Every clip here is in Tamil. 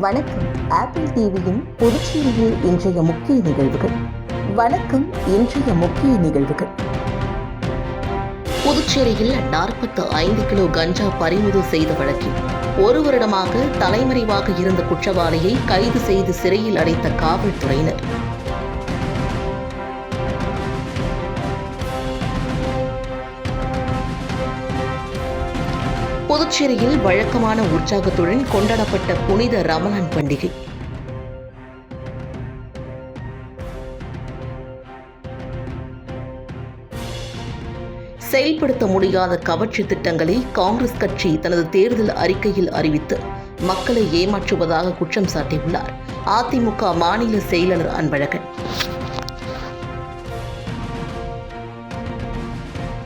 வணக்கம். ஆப்பிள் டிவியின் புதுச்சேரியில் இன்றைய முக்கிய நிகழ்வுகள். வணக்கம் இன்றைய முக்கிய நிகழ்வுகள். புதுச்சேரியில் நாற்பத்து ஐந்து கிலோ கஞ்சா பறிமுதல் செய்த வழக்கில் ஒரு வருடமாக தலைமறைவாக இருந்த குற்றவாளியை கைது செய்து சிறையில் அடைத்த காவல்துறையினர். புதுச்சேரியில் வழக்கமான உற்சாகத்துடன் கொண்டாடப்பட்ட புனித ரமலான் பண்டிகை. செயல்படுத்த முடியாத கவர்ச்சி திட்டங்களை காங்கிரஸ் கட்சி தனது தேர்தல் அறிக்கையில் அறிவித்து மக்களை ஏமாற்றுவதாக குற்றம் சாட்டியுள்ளார். அதிமுக மாநில செயலாளர் அன்பழகன்.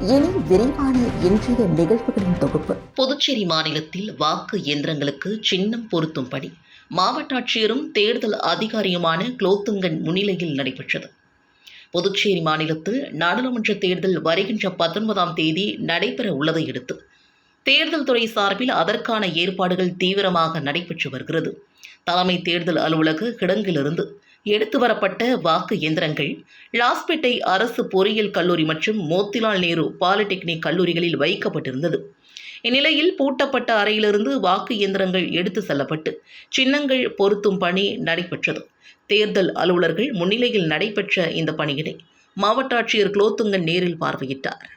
இனி விரைவான இன்றைய நிகழ்வுகளின் தொகுப்பு. புதுச்சேரி மாநிலத்தில் வாக்கு இயந்திரங்களுக்கு சின்னம் பொருத்தும் பணி மாவட்ட ஆட்சியரும் தேர்தல் அதிகாரியுமான குலோத்துங்கன் முன்னிலையில் நடைபெற்றது. புதுச்சேரி மாநிலத்தில் நாடாளுமன்ற தேர்தல் வருகின்ற பத்தொன்பதாம் தேதி நடைபெற உள்ளதை அடுத்து தேர்தல் துறை சார்பில் அதற்கான ஏற்பாடுகள் தீவிரமாக நடைபெற்று வருகிறது. தலைமை தேர்தல் அலுவலக கிடங்கிலிருந்து எடுத்து வரப்பட்ட வாக்கு எந்திரங்கள். லாஸ்பேட்டை அரசு பொறியியல் கல்லூரி மற்றும் மோத்திலால் நேரு பாலிடெக்னிக் கல்லூரிகளில் வைக்கப்பட்டிருந்தது. இந்நிலையில் பூட்டப்பட்ட அறையிலிருந்து வாக்கு இயந்திரங்கள் எடுத்து செல்லப்பட்டு சின்னங்கள் பொருத்தும் பணி நடைபெற்றது. தேர்தல் அலுவலர்கள் முன்னிலையில் நடைபெற்ற இந்த பணியினை மாவட்ட ஆட்சியர் குலோத்துங்கன் நேரில் பார்வையிட்டார்.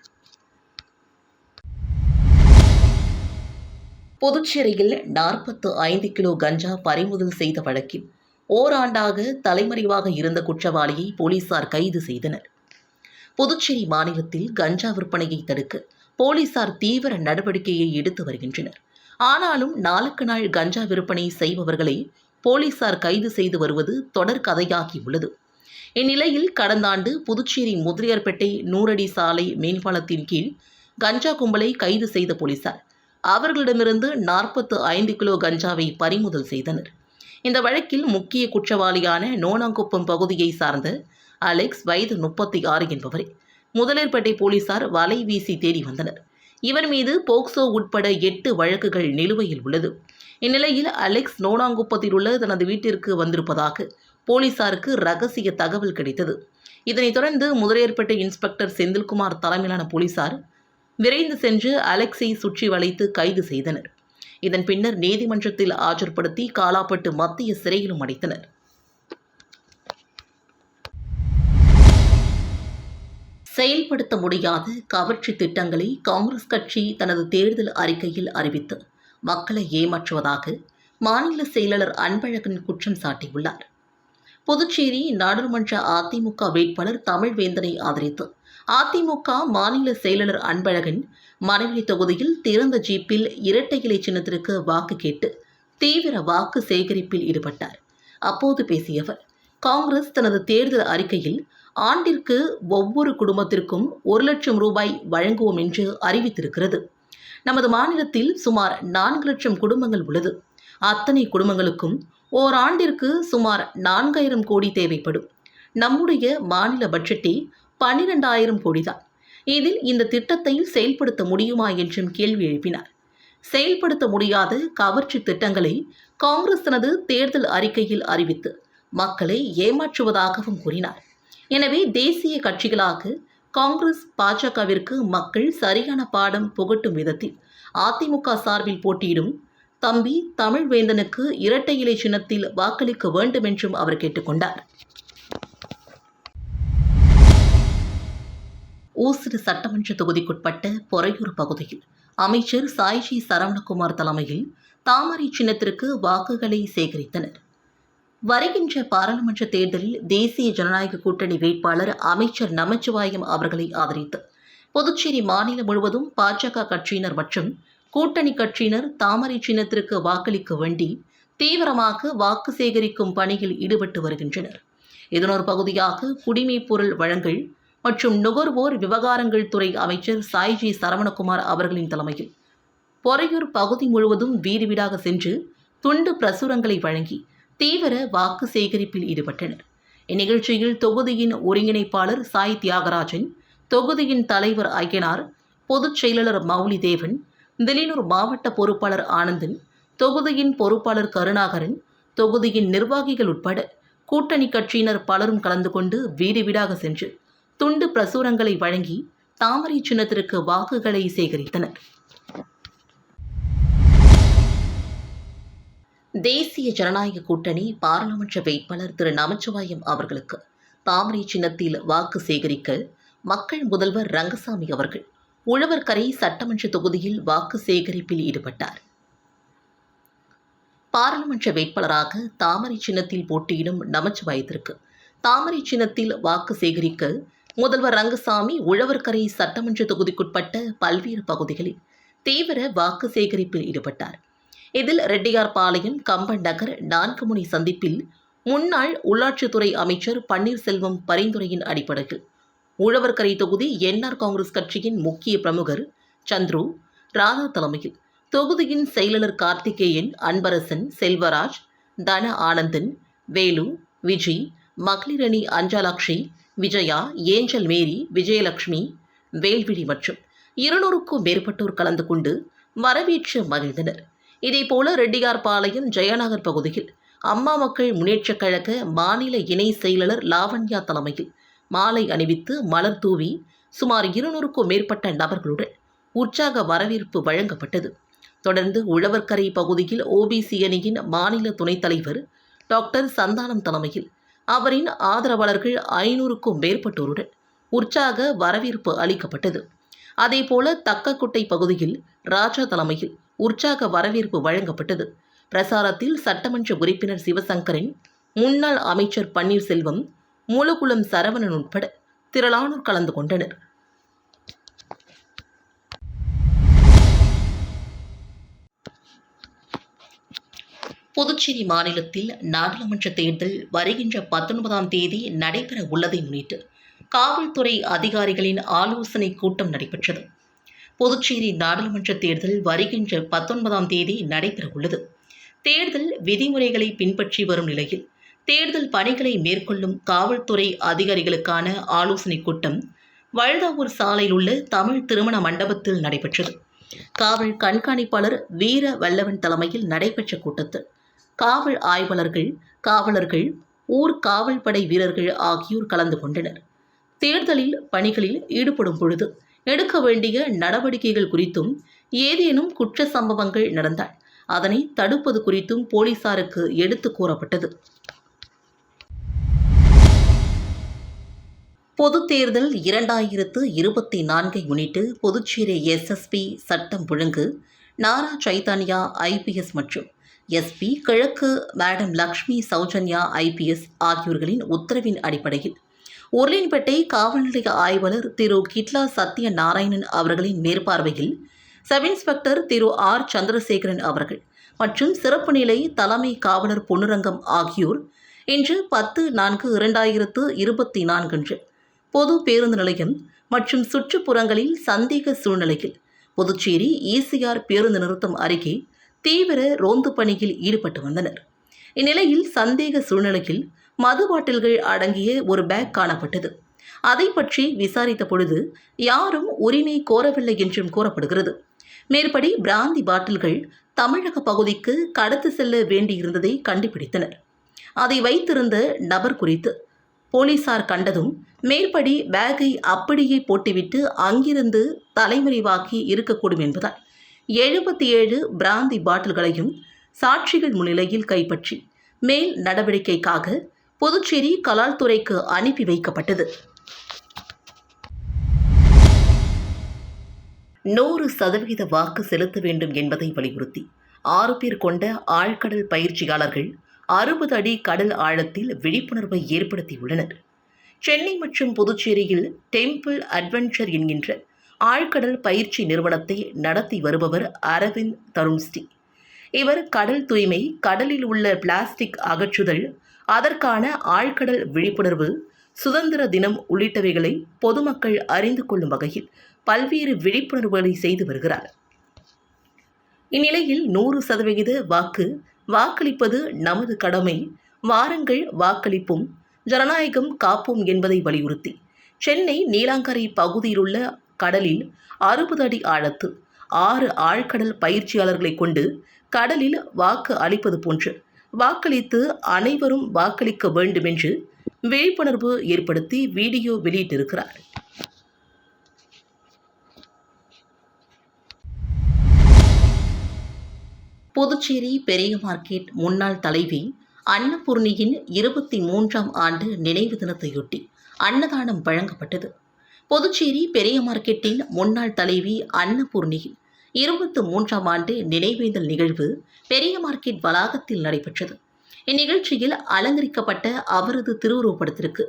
புதுச்சேரியில் நாற்பத்து ஐந்து கிலோ கஞ்சா பறிமுதல் செய்த வழக்கில் ஓராண்டாக தலைமறைவாக இருந்த குற்றவாளியை போலீசார் கைது செய்தனர். புதுச்சேரி மாநிலத்தில் கஞ்சா விற்பனையை தடுக்க போலீசார் தீவிர நடவடிக்கையை எடுத்து வருகின்றனர். ஆனாலும் நாளுக்கு நாள் கஞ்சா விற்பனை செய்பவர்களை போலீசார் கைது செய்து வருவது தொடர் கதையாகி உள்ளது இந்நிலையில் கடந்த ஆண்டு புதுச்சேரி முதலியார்பேட்டை நூறடி சாலை மேம்பாலத்தின் கீழ் கஞ்சா கும்பலை கைது செய்த போலீசார் அவர்களிடமிருந்து நாற்பத்து ஐந்து கிலோ கஞ்சாவை பறிமுதல் செய்தனர். இந்த வழக்கில் முக்கிய குற்றவாளியான நோனாங்குப்பம் பகுதியை சார்ந்த அலெக்ஸ் வயது முப்பத்தி ஆறு என்பவரை. முதலேர்பேட்டை போலீசார் வலை வீசி தேடி வந்தனர். இவர் மீது போக்சோ உட்பட எட்டு வழக்குகள் நிலுவையில் உள்ளது. இந்நிலையில் அலெக்ஸ் நோனாங்குப்பத்தில் உள்ள தனது வீட்டிற்கு வந்திருப்பதாக போலீசாருக்கு ரகசிய தகவல் கிடைத்தது. இதனைத் தொடர்ந்து முதலியார்பேட்டை இன்ஸ்பெக்டர் செந்தில்குமார் தலைமையிலான போலீசார் விரைந்து சென்று அலெக்ஸை சுற்றி வளைத்து கைது செய்தனர். இதன் பின்னர் நீதிமன்றத்தில் ஆஜர்படுத்தி காலாப்பட்டு மத்திய சிறையிலும் அடைத்தனர். செயல்படுத்த முடியாத கவர்ச்சி திட்டங்களை காங்கிரஸ் கட்சி தனது தேர்தல் அறிக்கையில் அறிவித்து மக்களை ஏமாற்றுவதாக மாநில செயலாளர் அன்பழகன் குற்றம் சாட்டியுள்ளார். புதுச்சேரி நாடாளுமன்ற அதிமுக வேட்பாளர் தமிழ்வேந்தனை ஆதரித்து அதிமுக மாநில செயலாளர் அன்பழகன் மனைவி தொகுதியில் திறந்த ஜீப்பில் இரட்டை இலை சின்னத்திற்கு வாக்கு கேட்டு தீவிர வாக்கு சேகரிப்பில் ஈடுபட்டார். அப்போது பேசிய அவர் காங்கிரஸ் தனது தேர்தல் அறிக்கையில் ஆண்டிற்கு ஒவ்வொரு குடும்பத்திற்கும் ஒரு லட்சம் ரூபாய் வழங்குவோம் என்று அறிவித்திருக்கிறது. நமது மாநிலத்தில் சுமார் நான்கு லட்சம் குடும்பங்கள் உள்ளது. அத்தனை குடும்பங்களுக்கும் ஓராண்டிற்கு சுமார் நான்காயிரம் கோடி தேவைப்படும். நம்முடைய மாநில பட்ஜெட்டை பன்னிரெண்டாயிரம் கோடிதான். இதில் இந்த திட்டத்தை செயல்படுத்த முடியுமா என்றும் கேள்வி எழுப்பினார். செயல்படுத்த முடியாத கவர்ச்சி திட்டங்களை காங்கிரஸ் தனது தேர்தல் அறிக்கையில் அறிவித்து மக்களை ஏமாற்றுவதாகவும் கூறினார். எனவே தேசிய கட்சிகளாக காங்கிரஸ் பாஜகவிற்கு மக்கள் சரியான பாடம் புகட்டும் விதத்தில் அதிமுக சார்பில் போட்டியிடும் தம்பி தமிழ்வேந்தனுக்கு இரட்டை இலை சின்னத்தில் வாக்களிக்க வேண்டும் என்றும் அவர் கேட்டுக்கொண்டார். ஊசுடு சட்டமன்ற தொகுதிக்குட்பட்ட பொறையூர் பகுதியில் அமைச்சர் சாய்ஜி சரவணகுமார் தலைமையில் தாமரை சின்னத்திற்கு வாக்குகளை சேகரித்தனர். வருகின்ற பாராளுமன்ற தேர்தலில் தேசிய ஜனநாயக கூட்டணி வேட்பாளர் அமைச்சர் நமச்சிவாயம் அவர்களை ஆதரித்து புதுச்சேரி மாநிலம் முழுவதும் பாஜக கட்சியினர் மற்றும் கூட்டணி கட்சியினர் தாமரை சின்னத்திற்கு வாக்களிக்க வேண்டி தீவிரமாக வாக்கு சேகரிக்கும் பணியில் ஈடுபட்டு வருகின்றனர். இதனொரு பகுதியாக குடிமைப் பொருள் வழங்கல் மற்றும் நுகர்வோர் விவகாரங்கள் துறை அமைச்சர் சாய்ஜி சரவணகுமார் அவர்களின் தலைமையில் பொறையூர் பகுதி முழுவதும் வீடு வீடாக சென்று துண்டு பிரசுரங்களை வழங்கி தீவிர வாக்கு சேகரிப்பில் ஈடுபட்டனர். இந்நிகழ்ச்சியில் தொகுதியின் ஒருங்கிணைப்பாளர் சாய் தியாகராஜன் தொகுதியின் தலைவர் ஐயனார் பொதுச் செயலாளர் மௌலி தேவன் திலினூர் மாவட்ட பொறுப்பாளர் ஆனந்தன் தொகுதியின் பொறுப்பாளர் கருணாகரன் தொகுதியின் நிர்வாகிகள் உட்பட கூட்டணி கட்சியினர் பலரும் கலந்து கொண்டு வீடு வீடாக சென்று துண்டு பிரசுரங்களை வழங்கி தாமரை சின்னத்திற்கு வாக்குகளை சேகரித்தனர். தேசிய ஜனநாயக கூட்டணி பாராளுமன்ற வேட்பாளர் திரு நமச்சிவாயம் அவர்களுக்கு தாமரை சின்னத்தில் வாக்கு சேகரிக்க மக்கள் முதல்வர் ரங்கசாமி அவர்கள் உழவர்கரை சட்டமன்ற தொகுதியில் வாக்கு சேகரிப்பில் ஈடுபட்டார். பாராளுமன்ற வேட்பாளராக தாமரை சின்னத்தில் போட்டியிடும் நமச்சிவாயத்திற்கு தாமரை சின்னத்தில் வாக்கு சேகரிக்க முதல்வர் ரங்கசாமி உழவர்கரை சட்டமன்ற தொகுதிக்குட்பட்ட பல்வேறு பகுதிகளில் தீவிர வாக்கு சேகரிப்பில் ஈடுபட்டார். இதில் ரெட்டியார்பாளையம் கம்பன் நகர் நான்குமுனை சந்திப்பில் முன்னாள் உள்ளாட்சித்துறை அமைச்சர் பன்னீர்செல்வம் பரிந்துரையின் அடிப்படையில் உழவர்கரை தொகுதி என்ஆர் காங்கிரஸ் கட்சியின் முக்கிய பிரமுகர் சந்துரு ராதா தலைமையில் தொகுதியின் செயலாளர் கார்த்திகேயன் அன்பரசன் செல்வராஜ் தன ஆனந்தன் வேலு விஜய் மகளிரணி அஞ்சாலாட்சி விஜயா ஏஞ்சல் மேரி விஜயலட்சுமி வேல்விழி மற்றும் இருநூறுக்கும் மேற்பட்டோர் கலந்து கொண்டு வரவேற்று மகிழ்ந்தனர். இதேபோல ரெட்டியார்பாளையம் ஜெயநகர் பகுதியில் அம்மா மக்கள் முன்னேற்றக் கழக மாநில இணை செயலாளர் லாவண்யா தலைமையில் மாலை அணிவித்து மலர் தூவி சுமார் இருநூறுக்கும் மேற்பட்ட நபர்களுடன் உற்சாக வரவேற்பு வழங்கப்பட்டது. தொடர்ந்து உழவர்கரை பகுதியில் ஓபிசி அணியின் மாநில துணைத் தலைவர் டாக்டர் சந்தானம் தலைமையில் அவரின் ஆதரவாளர்கள் ஐநூறுக்கும் மேற்பட்டோருடன் உற்சாக வரவேற்பு அளிக்கப்பட்டது. அதேபோல தக்கக்குட்டை பகுதியில் ராஜா தலைமையில் உற்சாக வரவேற்பு வழங்கப்பட்டது. பிரசாரத்தில் சட்டமன்ற உறுப்பினர் சிவசங்கரன் முன்னாள் அமைச்சர் பன்னீர்செல்வம் முழுகுளம் சரவணன் உட்பட திரளானோர் கலந்து கொண்டனர். புதுச்சேரி மாநிலத்தில் நாடாளுமன்ற தேர்தல் வருகின்ற பத்தொன்பதாம் தேதி நடைபெற உள்ளதை முன்னிட்டு காவல்துறை அதிகாரிகளின் ஆலோசனை கூட்டம் நடைபெற்றது. புதுச்சேரி நாடாளுமன்ற தேர்தல் வருகின்ற பத்தொன்பதாம் தேதி நடைபெற உள்ளது. தேர்தல் விதிமுறைகளை பின்பற்றி வரும் நிலையில் தேர்தல் பணிகளை மேற்கொள்ளும் காவல்துறை அதிகாரிகளுக்கான ஆலோசனை கூட்டம் வழுதாவூர் சாலையில் உள்ள தமிழ் திருமண மண்டபத்தில் நடைபெற்றது. காவல் கண்காணிப்பாளர் வீர வல்லவன் தலைமையில் நடைபெற்ற கூட்டத்தில் காவல் ஆய்வாளர்கள் காவலர்கள் ஊர் காவல்படை வீரர்கள் ஆகியோர் கலந்து கொண்டனர். தேர்தலில் பணிகளில் ஈடுபடும் பொழுது எடுக்க வேண்டிய நடவடிக்கைகள் குறித்தும் ஏதேனும் குற்ற சம்பவங்கள் நடந்தால் அதனை தடுப்பது குறித்தும் போலீசாருக்கு எடுத்து கூறப்பட்டது. பொதுத் தேர்தல் இரண்டாயிரத்து இருபத்தி நான்கை முன்னிட்டு புதுச்சேரி எஸ்எஸ்பி சட்டம் ஒழுங்கு நாரா சைதன்யா ஐபிஎஸ் மற்றும் எஸ்பி கிழக்கு மேடம் லக்ஷ்மி சௌஜன்யா ஐபிஎஸ் ஆகியோர்களின் உத்தரவின் அடிப்படையில் உருளின்பேட்டை காவல் நிலைய ஆய்வாளர் திரு கிட்லா சத்ய நாராயணன் அவர்களின் மேற்பார்வையில் sub inspector Thiru R. Chandrasekaran அவர்கள் மற்றும் சிறப்பு நிலை தலைமை காவலர் பொன்னுரங்கம் ஆகியோர் இன்று பத்து நான்கு இரண்டாயிரத்து இருபத்தி நான்கன்று பொது பேருந்து நிலையம் மற்றும் சுற்றுப்புறங்களில் சந்தேக சூழ்நிலையில் புதுச்சேரி ஈசிஆர் பேருந்து நிறுத்தம் அருகே தீவிர ரோந்து பணியில் ஈடுபட்டு வந்தனர். இந்நிலையில் சந்தேக சூழ்நிலையில் மது பாட்டில்கள் அடங்கிய ஒரு பேக் காணப்பட்டது. அதை பற்றி விசாரித்த பொழுது யாரும் உரிமை கோரவில்லை என்றும் கூறப்படுகிறது. மேற்படி பிராந்தி பாட்டில்கள் தமிழக பகுதிக்கு கடத்து செல்ல வேண்டியிருந்ததை கண்டுபிடித்தனர். அதை வைத்திருந்த நபர் குறித்து போலீசார் கண்டதும் மேற்படி பேக்கை அப்படியே போட்டுவிட்டு அங்கிருந்து தலைமறைவாக்கி இருக்கக்கூடும் என்பதால் எழுபத்தி ஏழு பிராந்தி பாட்டில்களையும் சாட்சிகள் முன்னிலையில் கைப்பற்றி மேல் நடவடிக்கைக்காக புதுச்சேரி கலால்துறைக்கு அனுப்பி வைக்கப்பட்டது. நூறு சதவிகித வாக்கு செலுத்த வேண்டும் என்பதை வலியுறுத்தி ஆறு பேர் கொண்ட ஆழ்கடல் பயிற்சியாளர்கள் அறுபது அடி கடல் ஆழத்தில் விழிப்புணர்வை ஏற்படுத்தியுள்ளனர். சென்னை மற்றும் புதுச்சேரியில் டெம்பிள் அட்வென்ச்சர் என்கின்ற ஆழ்கடல் பயிற்சி நிறுவனத்தை நடத்தி வருபவர் அரவிந்த் தருண்ஸ்ரீ. இவர் கடல் தூய்மை கடலில் உள்ள பிளாஸ்டிக் அகற்றுதல் அதற்கான ஆழ்கடல் விழிப்புணர்வு சுதந்திர தினம் உள்ளிட்டவைகளை பொதுமக்கள் அறிந்து கொள்ளும் வகையில் பல்வேறு விழிப்புணர்வுகளை செய்து வருகிறார். இந்நிலையில் நூறு சதவிகித வாக்கு வாக்களிப்பது நமது கடமை. வாருங்கள் வாக்களிப்போம். ஜனநாயகம் காப்போம் என்பதை வலியுறுத்தி சென்னை நீலாங்கரை பகுதியிலுள்ள கடலில் அறுபது அடி ஆழத்து ஆறு ஆழ்கடல் பயிற்சியாளர்களை கொண்டு கடலில் வாக்கு அளிப்பது போன்று வாக்களித்து அனைவரும் வாக்களிக்க வேண்டும் என்று விழிப்புணர்வு ஏற்படுத்தி வீடியோ வெளியிட்டிருக்கிறார். புதுச்சேரி பெரிய மார்க்கெட் முன்னாள் தலைவி அன்னபூர்ணியின் இருபத்தி மூன்றாம் ஆண்டு நினைவு தினத்தையொட்டி அன்னதானம் வழங்கப்பட்டது. புதுச்சேரி பெரிய மார்க்கெட்டின் முன்னாள் தலைவி அன்னபூர்ணியின் இருபத்தி மூன்றாம் ஆண்டு நினைவேந்தல் நிகழ்வு பெரிய மார்க்கெட் வளாகத்தில் நடைபெற்றது. இந்நிகழ்ச்சியில் அலங்கரிக்கப்பட்ட அவரது திருவுருவப்படத்திற்கு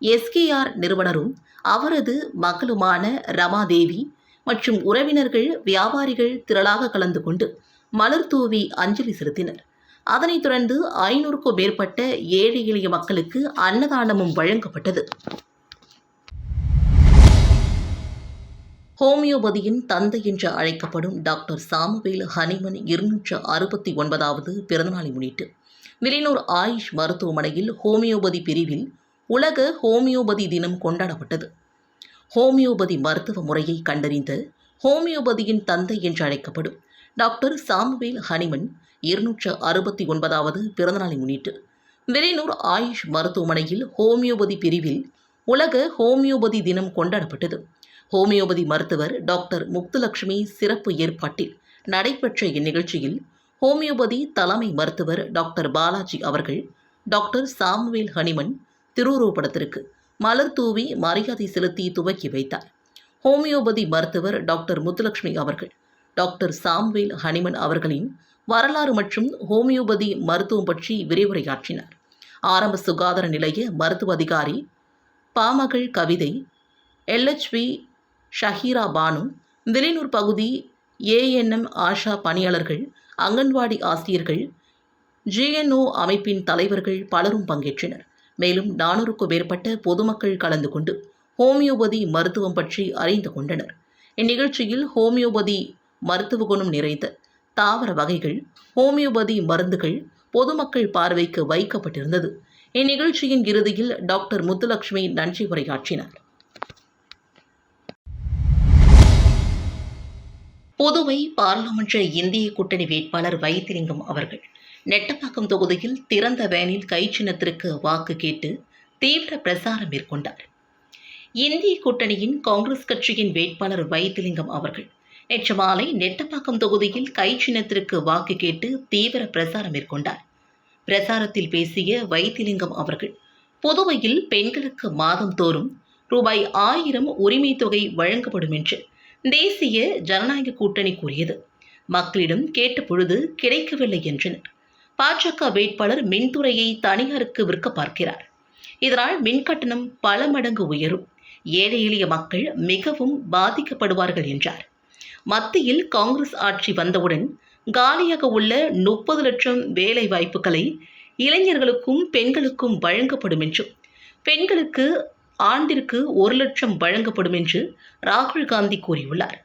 எஸ்கேஆர் நிறுவனரும் அவரது மகளுமான ரமாதேவி மற்றும் உறவினர்கள் வியாபாரிகள் திரளாக கலந்து கொண்டு மலர் தூவி அஞ்சலி செலுத்தினர். அதனைத் தொடர்ந்து ஐநூறுக்கும் மேற்பட்ட ஏழை எளிய மக்களுக்கு அன்னதானமும் வழங்கப்பட்டது. ஹோமியோபதியின் தந்தை என்று அழைக்கப்படும் டாக்டர் சாமுவேல் ஹனிமன் இருநூற்று அறுபத்தி ஒன்பதாவது பிறந்தநாளை முன்னிட்டு வில்லியனூர் ஆயுஷ் மருத்துவமனையில் ஹோமியோபதி பிரிவில் உலக ஹோமியோபதி தினம் கொண்டாடப்பட்டது. ஹோமியோபதி மருத்துவ முறையை கண்டறிந்த ஹோமியோபதியின் தந்தை என்று அழைக்கப்படும் டாக்டர் சாமுவேல் ஹனிமன் இருநூற்று அறுபத்தி ஒன்பதாவது பிறந்தநாளை முன்னிட்டு வில்லியனூர் ஆயுஷ் மருத்துவமனையில் ஹோமியோபதி பிரிவில் உலக ஹோமியோபதி தினம் கொண்டாடப்பட்டது. ஹோமியோபதி மருத்துவர் டாக்டர் முக்துலட்சுமி சிறப்பு ஏற்பாட்டில் நடைபெற்ற இந்நிகழ்ச்சியில் ஹோமியோபதி தலைமை மருத்துவர் டாக்டர் பாலாஜி அவர்கள் டாக்டர் சாமுவேல் ஹனிமன் திருவுருவப்படத்திற்கு மலர் தூவி மரியாதை செலுத்தி துவக்கி வைத்தார். ஹோமியோபதி மருத்துவர் டாக்டர் முத்துலட்சுமி அவர்கள் டாக்டர் சாம்வேல் ஹனிமன் அவர்களின் வரலாறு மற்றும் ஹோமியோபதி மருத்துவம் பற்றி விரிவுரையாற்றினார். ஆரம்ப சுகாதார நிலைய மருத்துவ அதிகாரி பாமகள் கவிதை எல்ஹெச்வி ஷஹீரா பானு நிலைநூர் பகுதி ஏஎன்எம் ஆஷா பணியாளர்கள் அங்கன்வாடி ஆசிரியர்கள் ஜிஎன்ஓ அமைப்பின் தலைவர்கள் பலரும் பங்கேற்றனர். மேலும் நானூறுக்கும் மேற்பட்ட பொதுமக்கள் கலந்து கொண்டு ஹோமியோபதி மருத்துவம் பற்றி அறிந்து கொண்டனர். இந்நிகழ்ச்சியில் ஹோமியோபதி மருத்துவ குணம் நிறைந்த தாவர வகைகள் ஹோமியோபதி மருந்துகள் பொதுமக்கள் பார்வைக்கு வைக்கப்பட்டிருந்தது. இந்நிகழ்ச்சியின் இறுதியில் டாக்டர் முத்துலட்சுமி நன்றி உரையாற்றினார். புதுவை பாராளுமன்ற இந்திய கூட்டணி வேட்பாளர் வைத்திலிங்கம் அவர்கள் நெட்டப்பாக்கம் தொகுதியில் திறந்த வேனில் கை சின்னத்திற்கு வாக்கு கேட்டு தீவிர பிரசாரம் மேற்கொண்டார். இந்திய கூட்டணியின் காங்கிரஸ் கட்சியின் வேட்பாளர் வைத்திலிங்கம் அவர்கள் நேற்று மாலை நெட்டப்பாக்கம் தொகுதியில் கை சின்னத்திற்கு வாக்கு கேட்டு தீவிர பிரசாரம் மேற்கொண்டார். பிரசாரத்தில் பேசிய வைத்திலிங்கம் அவர்கள் புதுவையில் பெண்களுக்கு மாதம் தோறும் ரூபாய் ஆயிரம் உரிமை தொகை வழங்கப்படும் என்று தேசிய ஜனநாயக கூட்டணி கூறியது. மக்களிடம் கேட்ட பொழுது கிடைக்கவில்லை என்றனர். பாஜக வேட்பாளர் மின்துறையை தனியாருக்கு விற்க பார்க்கிறார். இதனால் மின்கட்டணம் பல மடங்கு உயரும். ஏழை எளிய மக்கள் மிகவும் பாதிக்கப்படுவார்கள் என்றார். மத்தியில் காங்கிரஸ் ஆட்சி வந்தவுடன் காலியாக உள்ள முப்பது லட்சம் வேலை வாய்ப்புகளை இளைஞர்களுக்கும் பெண்களுக்கும் வழங்கப்படும் என்றும் பெண்களுக்கு ஆண்டிற்கு ஒரு லட்சம் வழங்கப்படும் என்று ராகுல் காந்தி கூறியுள்ளார்.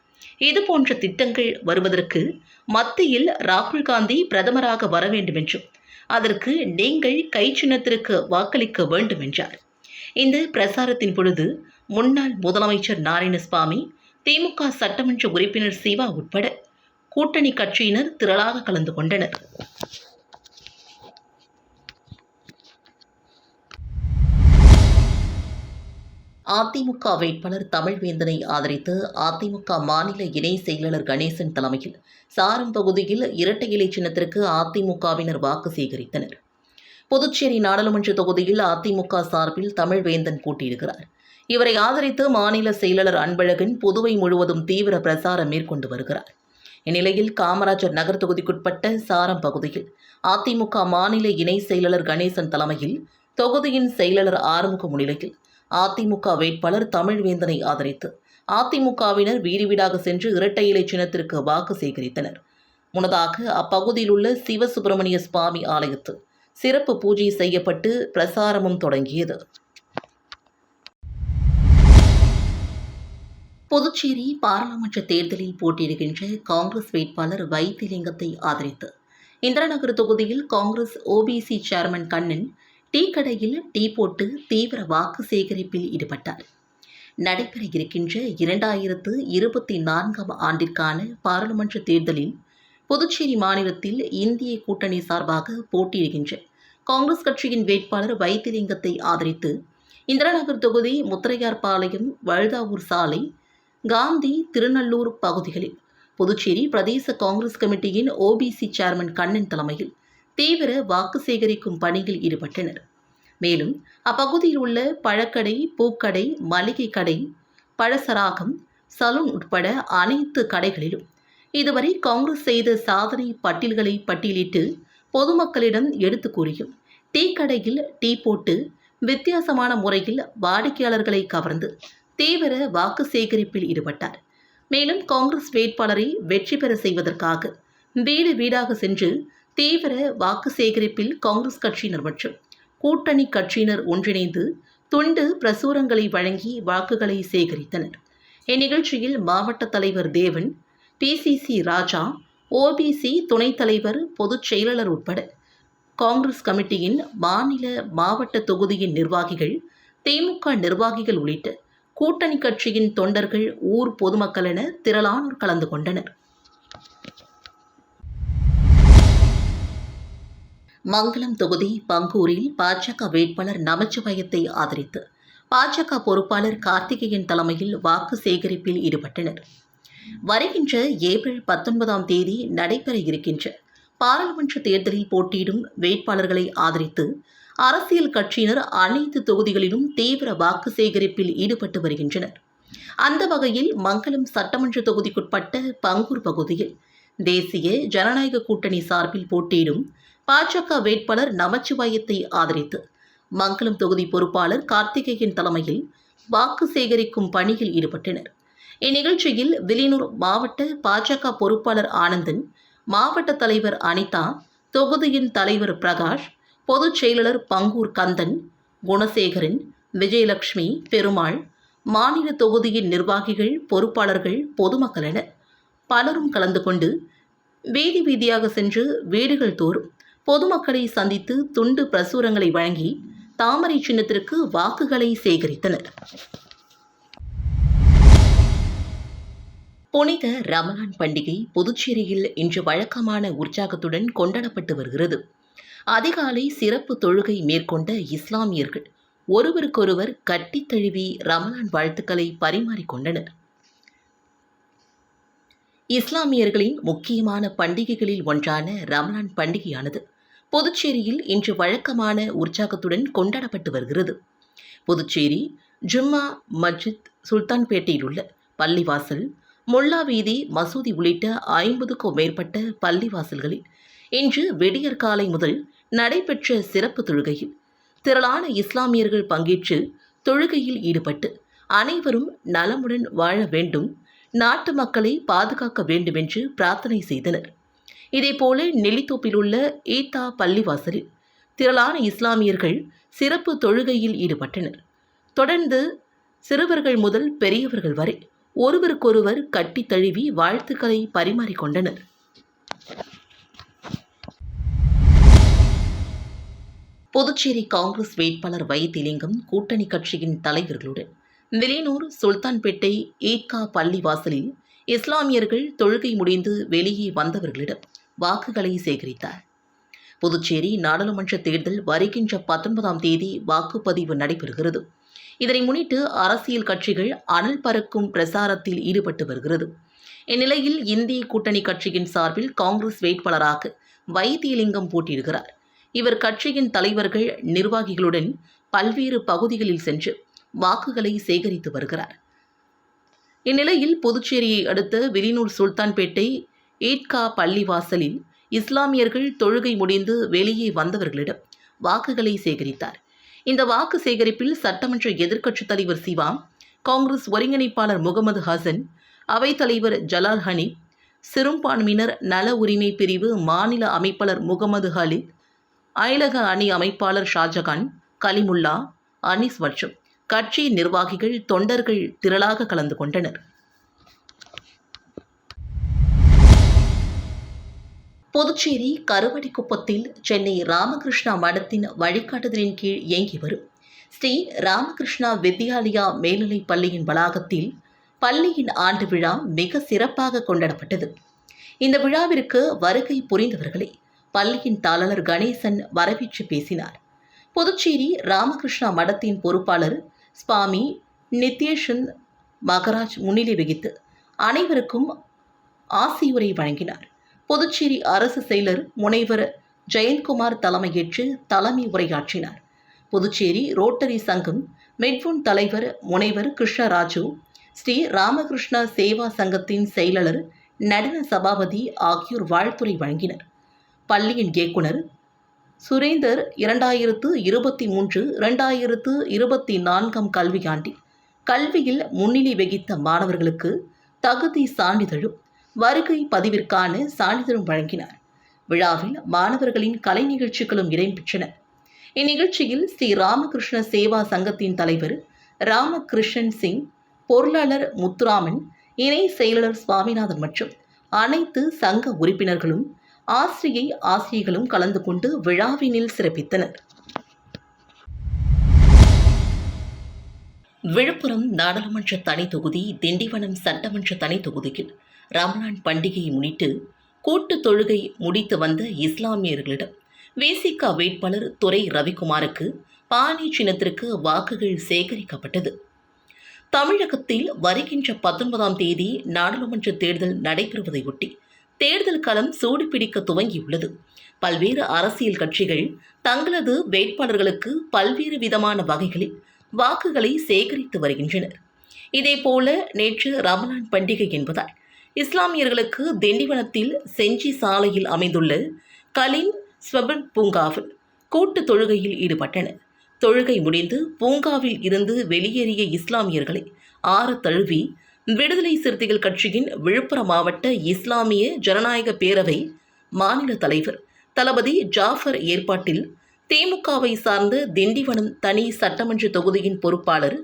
இதுபோன்ற திட்டங்கள் வருவதற்கு மத்தியில் ராகுல் காந்தி பிரதமராக வர வேண்டும் என்றும் அதற்கு நீங்கள் கை சின்னத்திற்கு வாக்களிக்க வேண்டும் என்றார். இந்த பிரசாரத்தின் பொழுது முன்னாள் முதலமைச்சர் நாராயணசுவாமி திமுக சட்டமன்ற உறுப்பினர் சிவா உட்பட கூட்டணி கட்சியினர் திரளாக கலந்து கொண்டனர். அதிமுக வேட்பாளர் தமிழ்வேந்தனை ஆதரித்து அதிமுக மாநில இணை செயலாளர் கணேசன் தலைமையில் சாரம் பகுதியில் இரட்டை இலை சின்னத்திற்கு அதிமுகவினர் வாக்கு சேகரித்தனர். புதுச்சேரி நாடாளுமன்ற தொகுதியில் அதிமுக சார்பில் தமிழ்வேந்தன் கூட்டியிருக்கிறார் இவரை ஆதரித்து மாநில செயலாளர் அன்பழகன் புதுவை முழுவதும் தீவிர பிரசாரம் மேற்கொண்டு வருகிறார். இந்நிலையில் காமராஜர் நகர் தொகுதிக்குட்பட்ட சாரம் பகுதியில் அதிமுக மாநில இணை செயலாளர் கணேசன் தலைமையில் தொகுதியின் செயலாளர் ஆறுமுக முன்னிலையில் அதிமுக வேட்பாளர் தமிழ்வேந்தனை ஆதரித்து அதிமுகவினர் வீடு வீடாக சென்று இரட்டை இலை சின்னத்திற்கு வாக்கு சேகரித்தனர். முன்னதாக அப்பகுதியில் உள்ள சிவசுப்பிரமணிய சுவாமி ஆலயத்தில் சிறப்பு பூஜை செய்யப்பட்டு பிரசாரமும் தொடங்கியது. புதுச்சேரி பாராளுமன்ற தேர்தலில் போட்டியிடுகின்ற காங்கிரஸ் வேட்பாளர் வைத்திலிங்கத்தை ஆதரித்து இந்திராநகர் தொகுதியில் Congress OBC chairman Kannan tea கடையில் டீ போட்டு தீவிர வாக்கு சேகரிப்பில் ஈடுபட்டார். நடைபெற இருக்கின்ற இரண்டாயிரத்து இருபத்தி நான்காம் ஆண்டிற்கான பாராளுமன்ற தேர்தலில் புதுச்சேரி மாநிலத்தில் இந்திய கூட்டணி சார்பாக போட்டியிடுகின்ற காங்கிரஸ் கட்சியின் வேட்பாளர் வைத்திலிங்கத்தை ஆதரித்து இந்திராநகர் தொகுதி முத்திரையார்பாளையம் வழுதாவூர் சாலை காந்தி திருநள்ளூர் பகுதிகளில் புதுச்சேரி பிரதேச காங்கிரஸ் கமிட்டியின் ஓபிசி சேர்மன் கண்ணன் தலைமையில் தீவிர வாக்கு சேகரிக்கும் பணியில் ஈடுபட்டனர். மேலும் அப்பகுதியில் உள்ள பழக்கடை பூக்கடை மளிகை கடை பழசராகம் சலூன் உட்பட அனைத்து கடைகளிலும் இதுவரை காங்கிரஸ் செய்த சாதனை பட்டியல்களை பட்டியலிட்டு பொதுமக்களிடம் எடுத்து கூறியும் டீ கடையில் டீ போட்டு வித்தியாசமான முறையில் வாடிக்கையாளர்களை கவர்ந்து தீவிர வாக்கு சேகரிப்பில் ஈடுபட்டார். மேலும் காங்கிரஸ் வேட்பாளரை வெற்றி பெற செய்வதற்காக வீடு வீடாக சென்று தீவிர வாக்கு சேகரிப்பில் காங்கிரஸ் கட்சியினர் மற்றும் கூட்டணி கட்சியினர் ஒன்றிணைந்து துண்டு பிரசுரங்களை வழங்கி வாக்குகளை சேகரித்தனர். இந்நிகழ்ச்சியில் மாவட்ட தலைவர் தேவன் பிசிசி ராஜா ஓபிசி துணைத் தலைவர் பொதுச் செயலாளர் உட்பட காங்கிரஸ் கமிட்டியின் மாநில மாவட்ட தொகுதியின் நிர்வாகிகள் திமுக நிர்வாகிகள் உள்ளிட்ட கூட்டணி கட்சியின் தொண்டர்கள் ஊர் பொதுமக்கள் என திரளானோர் கலந்து கொண்டனர். மங்களம் தொகுதி பங்கூரில் பாஜக வேட்பாளர் நமச்சிவாயத்தை ஆதரித்து பாஜக பொறுப்பாளர் கார்த்திகேயன் தலைமையில் வாக்கு சேகரிப்பில் ஈடுபட்டனர். வருகின்ற ஏப்ரல் பத்தொன்பதாம் தேதி நடைபெற இருக்கின்ற பாராளுமன்ற தேர்தலில் போட்டியிடும் வேட்பாளர்களை ஆதரித்து அரசியல் கட்சியினர் அனைத்து தொகுதிகளிலும் தீவிர வாக்கு சேகரிப்பில் ஈடுபட்டு வருகின்றனர். அந்த வகையில் மங்களம் சட்டமன்ற தொகுதிக்குட்பட்ட பங்கூர் பகுதியில் தேசிய ஜனநாயக கூட்டணி சார்பில் போட்டியிடும் பாஜக வேட்பாளர் நமச்சிவாயத்தை ஆதரித்து. மங்களம் தொகுதி பொறுப்பாளர் கார்த்திகேயன் தலைமையில் வாக்கு சேகரிக்கும் பணியில் ஈடுபட்டனர். இந்நிகழ்ச்சியில் விலினூர் மாவட்ட பாஜக பொறுப்பாளர் ஆனந்தன் மாவட்ட தலைவர் அனிதா தொகுதியின் தலைவர் பிரகாஷ் பொதுச் செயலாளர் பங்கூர் கந்தன் குணசேகரன் விஜயலட்சுமி பெருமாள் மாநில தொகுதியின் நிர்வாகிகள் பொறுப்பாளர்கள் பொதுமக்கள் என பலரும் கலந்து கொண்டு வீதி வீதியாக சென்று வீடுகள் தோறும் பொதுமக்களை சந்தித்து துண்டு பிரசுரங்களை வழங்கி தாமரை சின்னத்திற்கு வாக்குகளை சேகரித்தனர். புனித ரமலான் பண்டிகை புதுச்சேரியில் இன்று வழக்கமான உற்சாகத்துடன் கொண்டாடப்பட்டு வருகிறது. அதிகாலை சிறப்பு தொழுகை மேற்கொண்ட இஸ்லாமியர்கள் ஒருவருக்கொருவர் கட்டித்தழுவி ரமலான் வாழ்த்துக்களை பரிமாறிக்கொண்டனர் இஸ்லாமியர்களின் முக்கியமான பண்டிகைகளில் ஒன்றான ரம்லான் பண்டிகையானது புதுச்சேரியில் இன்று வழக்கமான உற்சாகத்துடன் கொண்டாடப்பட்டு வருகிறது. புதுச்சேரி ஜும்மா மஸ்ஜித் சுல்தான்பேட்டையில் உள்ள பள்ளிவாசல் முல்லா வீதி மசூதி உள்ளிட்ட ஐம்பதுக்கும் மேற்பட்ட பள்ளிவாசல்களில் இன்று விடியற்காலை முதல் நடைபெற்ற சிறப்பு தொழுகையில் திரளான இஸ்லாமியர்கள் பங்கேற்று தொழுகையில் ஈடுபட்டு அனைவரும் நலமுடன் வாழ வேண்டும் நாட்டு மக்களை பாதுகாக்க வேண்டும் என்று பிரார்த்தனை செய்தனர். இதேபோல நெல்லித்தோப்பில் உள்ள ஈத்தா பள்ளிவாசலில் திரளான இஸ்லாமியர்கள் சிறப்பு தொழுகையில் ஈடுபட்டனர். தொடர்ந்து சிறுவர்கள் முதல் பெரியவர்கள் வரை ஒருவருக்கொருவர் கட்டித் தழுவி வாழ்த்துக்களை பரிமாறிக்கொண்டனர். புதுச்சேரி காங்கிரஸ் வேட்பாளர் வைத்திலிங்கம் கூட்டணி கட்சியின் தலைவர்களுடன் வில்லியனூர் சுல்தான்பேட்டை ஈத்கா பள்ளி வாசலில் இஸ்லாமியர்கள் தொழுகை முடிந்து வெளியே வந்தவர்களிடம் வாக்குகளை சேகரித்தார். புதுச்சேரி நாடாளுமன்ற தேர்தல் வருகின்ற பத்தொன்பதாம் தேதி வாக்குப்பதிவு நடைபெறுகிறது. இதனை முன்னிட்டு அரசியல் கட்சிகள் அனல் பறக்கும் பிரசாரத்தில் ஈடுபட்டு வருகிறது. இந்நிலையில் இந்திய கூட்டணி கட்சியின் சார்பில் காங்கிரஸ் வேட்பாளராக வைத்தியலிங்கம் போட்டியிடுகிறார். இவர் கட்சியின் தலைவர்கள் நிர்வாகிகளுடன் பல்வேறு பகுதிகளில் சென்று வாக்குகளை சேகரித்து வருகிறார். இந்நிலையில் புதுச்சேரியை அடுத்த விலினூர் சுல்தான்பேட்டை ஈட்கா பள்ளிவாசலில் இஸ்லாமியர்கள் தொழுகை முடிந்து வெளியே வந்தவர்களிடம் வாக்குகளை சேகரித்தார். இந்த வாக்கு சேகரிப்பில் சட்டமன்ற எதிர்க்கட்சித் தலைவர் சிவா காங்கிரஸ் ஒருங்கிணைப்பாளர் முகமது ஹசன் அவைத்தலைவர் ஜலால் ஹனி சிறுபான்மையினர் நல உரிமை பிரிவு மாநில அமைப்பாளர் முகமது ஹலித் அயலக அணி அமைப்பாளர் ஷாஜகான் கலிமுல்லா அனிஸ் மற்றும் கட்சி நிர்வாகிகள் தொண்டர்கள் திரளாக கலந்து கொண்டனர். புதுச்சேரி கருவடிக்குப்பத்தில் சென்னை ராமகிருஷ்ணா மடத்தின் வழிகாட்டுதலின் கீழ் இயங்கி வரும். ஸ்ரீ ராமகிருஷ்ணா வித்யாலயா மேல்நிலைப் பள்ளியின் வளாகத்தில் பள்ளியின் ஆண்டு விழா மிக சிறப்பாக கொண்டாடப்பட்டது. இந்த விழாவிற்கு வருகை புரிந்தவர்களை பள்ளியின் தாளர் கணேசன் வரவேற்று பேசினார். புதுச்சேரி ராமகிருஷ்ணா மடத்தின் பொறுப்பாளர் சுவாமி நித்யேஷன் மகராஜ் முன்னிலை வகித்து அனைவருக்கும் ஆசியுரை வழங்கினார். புதுச்சேரி அரசு செயலர் முனைவர் ஜெயந்த்குமார் தலைமையேற்று தலைமை உரையாற்றினார். புதுச்சேரி ரோட்டரி சங்கம் மெட்ஃபோன் தலைவர் முனைவர் கிருஷ்ணராஜு ஸ்ரீ ராமகிருஷ்ண சேவா சங்கத்தின் செயலாளர் நடன சபாபதி ஆகியோர் வாழ்த்துரை வழங்கினர். பள்ளியின் இயக்குனர் சுரேந்தர் இரண்டாயிரத்து இருபத்தி மூன்று இரண்டாயிரத்து இருபத்தி நான்காம் கல்வியாண்டில் கல்வியில் முன்னிலை வகித்த மாணவர்களுக்கு தகுதி சான்றிதழும் வருகை பதிவிற்கான சான்றிதழும் வழங்கினார். விழாவில் மாணவர்களின் கலை நிகழ்ச்சிகளும் இடம்பெற்றன. இந்நிகழ்ச்சியில் ஸ்ரீ ராமகிருஷ்ண சேவா சங்கத்தின் தலைவர் ராமகிருஷ்ணன் சிங் பொருளாளர் முத்துராமன் இணை செயலாளர் சுவாமிநாதன் மற்றும் அனைத்து சங்க உறுப்பினர்களும் ஆசிரியை ஆசிரியர்களும் கலந்து கொண்டு விழாவினில் சிறப்பித்தனர். விழுப்புரம் நாடாளுமன்ற தனி தொகுதி திண்டிவனம் சட்டமன்ற தனி தொகுதியில் ரமலான் பண்டிகையை முன்னிட்டு கூட்டு தொழுகை முடித்து வந்த இஸ்லாமியர்களிடம் விசிக வேட்பாளர் துறை ரவிக்குமாருக்கு பாணி சின்னத்திற்கு வாக்குகள் சேகரிக்கப்பட்டது. தமிழகத்தில் வருகின்ற பத்தொன்பதாம் தேதி நாடாளுமன்ற தேர்தல் நடைபெறுவதையொட்டி தேர்தல் களம் சூடுபிடிக்க துவங்கியுள்ளது. பல்வேறு அரசியல் கட்சிகள் தங்களது வேட்பாளர்களுக்கு பல்வேறு விதமான வகைகளில் வாக்குகளை சேகரித்து வருகின்றனர். இதேபோல நேற்று ரமலான் பண்டிகை என்பதால் இஸ்லாமியர்களுக்கு திண்டிவனத்தில் செஞ்சி சாலையில் அமைந்துள்ள கலின் ஸ்வபன் பூங்காவில் கூட்டு தொழுகையில் ஈடுபட்டனர். தொழுகை முடிந்து பூங்காவில் இருந்து வெளியேறிய இஸ்லாமியர்களை ஆற தழுவி விடுதலை சிறுத்தைகள் கட்சியின் விழுப்புரம் மாவட்ட இஸ்லாமிய ஜனநாயக பேரவை மாநில தலைவர் தளபதி ஜாஃபர் ஏற்பாட்டில் திமுகவை சார்ந்த திண்டிவனம் தனி சட்டமன்ற தொகுதியின் பொறுப்பாளர்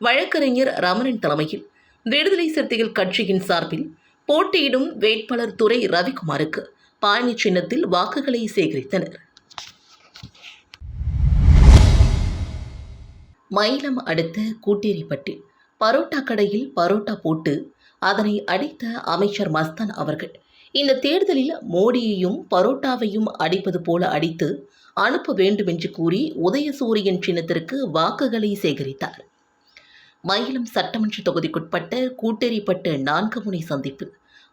வழக்கறிஞர் ரமணன் தலைமையில் விடுதலை சிறுத்தைகள் கட்சியின் சார்பில் போட்டியிடும் வேட்பாளர் துறை ரவிக்குமாருக்கு பாணி சின்னத்தில் வாக்குகளை சேகரித்தனர். மயிலம் அடுத்த கூட்டேரிப்பட்டில் பரோட்டா கடையில் பரோட்டா போட்டு அதனை அடித்த அமைச்சர் மஸ்தான் அவர்கள் இந்த தேர்தலில் மோடியையும் பரோட்டாவையும் அடிப்பது போல அடித்து அனுப்ப வேண்டும் என்று கூறி உதயசூரியன் சின்னத்திற்கு வாக்குகளை சேகரித்தார். மயிலம் சட்டமன்ற தொகுதிக்குட்பட்ட கூட்டேரிப்பட்டு நான்கு முனை சந்திப்பு.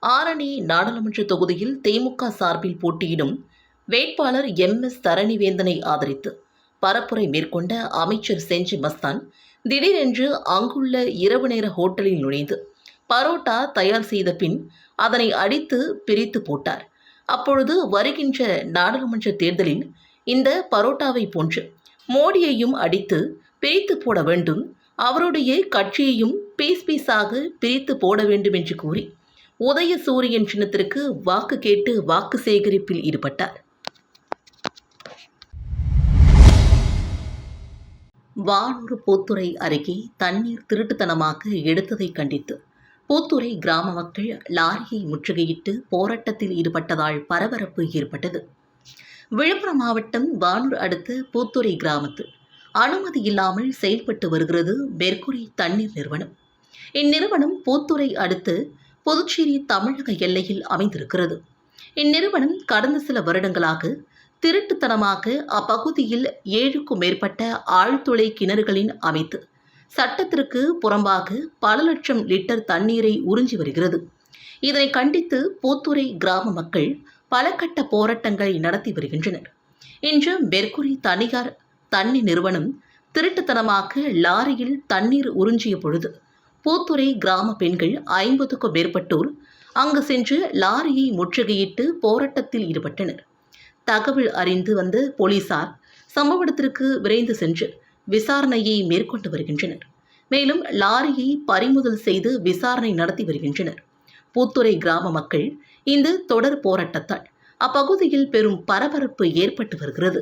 ஆரணி நாடாளுமன்ற தொகுதியில் தேமுக சார்பில் போட்டியிடும் வேட்பாளர் எம் எஸ் தரணிவேந்தனை ஆதரித்து பரப்புரை மேற்கொண்ட அமைச்சர் செஞ்சி மஸ்தான் திடீரென்று அங்குள்ள இரவு நேர ஹோட்டலில் நுழைந்து பரோட்டா தயார் செய்த பின் அதனை அடித்து பிரித்து போட்டார். அப்பொழுது வருகின்ற நாடாளுமன்ற தேர்தலில் இந்த பரோட்டாவை போன்று மோடியையும் அடித்து பிரித்து போட வேண்டும் அவருடைய கட்சியையும் பீஸ் பீஸாக பிரித்து போட வேண்டும் என்று கூறி உதயசூரியன் சின்னத்திற்கு வாக்கு கேட்டு வாக்கு சேகரிப்பில் ஈடுபட்டார். வானூர் போத்துறை அருகே தண்ணீர் திருட்டுத்தனமாக எடுத்ததை கண்டித்து. போத்துறை கிராம மக்கள் லாரியை முற்றுகையிட்டு போராட்டத்தில் ஈடுபட்டதால் பரபரப்பு ஏற்பட்டது. விழுப்புரம் மாவட்டம் வானூர் அடுத்த போத்துறை கிராமத்தில் அனுமதி இல்லாமல் செயல்பட்டு வருகிறது மெர்குரி தண்ணீர் நிறுவனம். இந்நிறுவனம் போத்துறை அடுத்து புதுச்சேரி தமிழக எல்லையில் அமைந்திருக்கிறது. இந்நிறுவனம் கடந்த சில வருடங்களாக திருட்டுத்தனமாக அப்பகுதியில் ஏழுக்கும் மேற்பட்ட ஆழ்துளை கிணறுகளின் அமைத்து சட்டத்திற்கு புறம்பாக பல லட்சம் லிட்டர் தண்ணீரை உறிஞ்சி வருகிறது. இதனை கண்டித்து பூத்துறை கிராம மக்கள் பல கட்ட போராட்டங்களை நடத்தி வருகின்றனர். இன்று மெர்குரி தனியார் தண்ணி நிறுவனம் திருட்டுத்தனமாக லாரியில் தண்ணீர் உறிஞ்சிய பொழுது பூத்துறை கிராம பெண்கள் ஐம்பதுக்கும் மேற்பட்டோர் அங்கு சென்று லாரியை முற்றுகையிட்டு போராட்டத்தில் ஈடுபட்டனர். தகவல் அறிந்து வந்த போலீசார் சம்பவ இடத்திற்கு விரைந்து சென்று விசாரணையை மேற்கொண்டு வருகின்றனர். மேலும் லாரியை பறிமுதல் செய்து விசாரணை நடத்தி வருகின்றனர். பூத்துறை கிராம மக்கள் இந்த தொடர் போராட்டத்தால் அப்பகுதியில் பெரும் பரபரப்பு ஏற்பட்டு வருகிறது.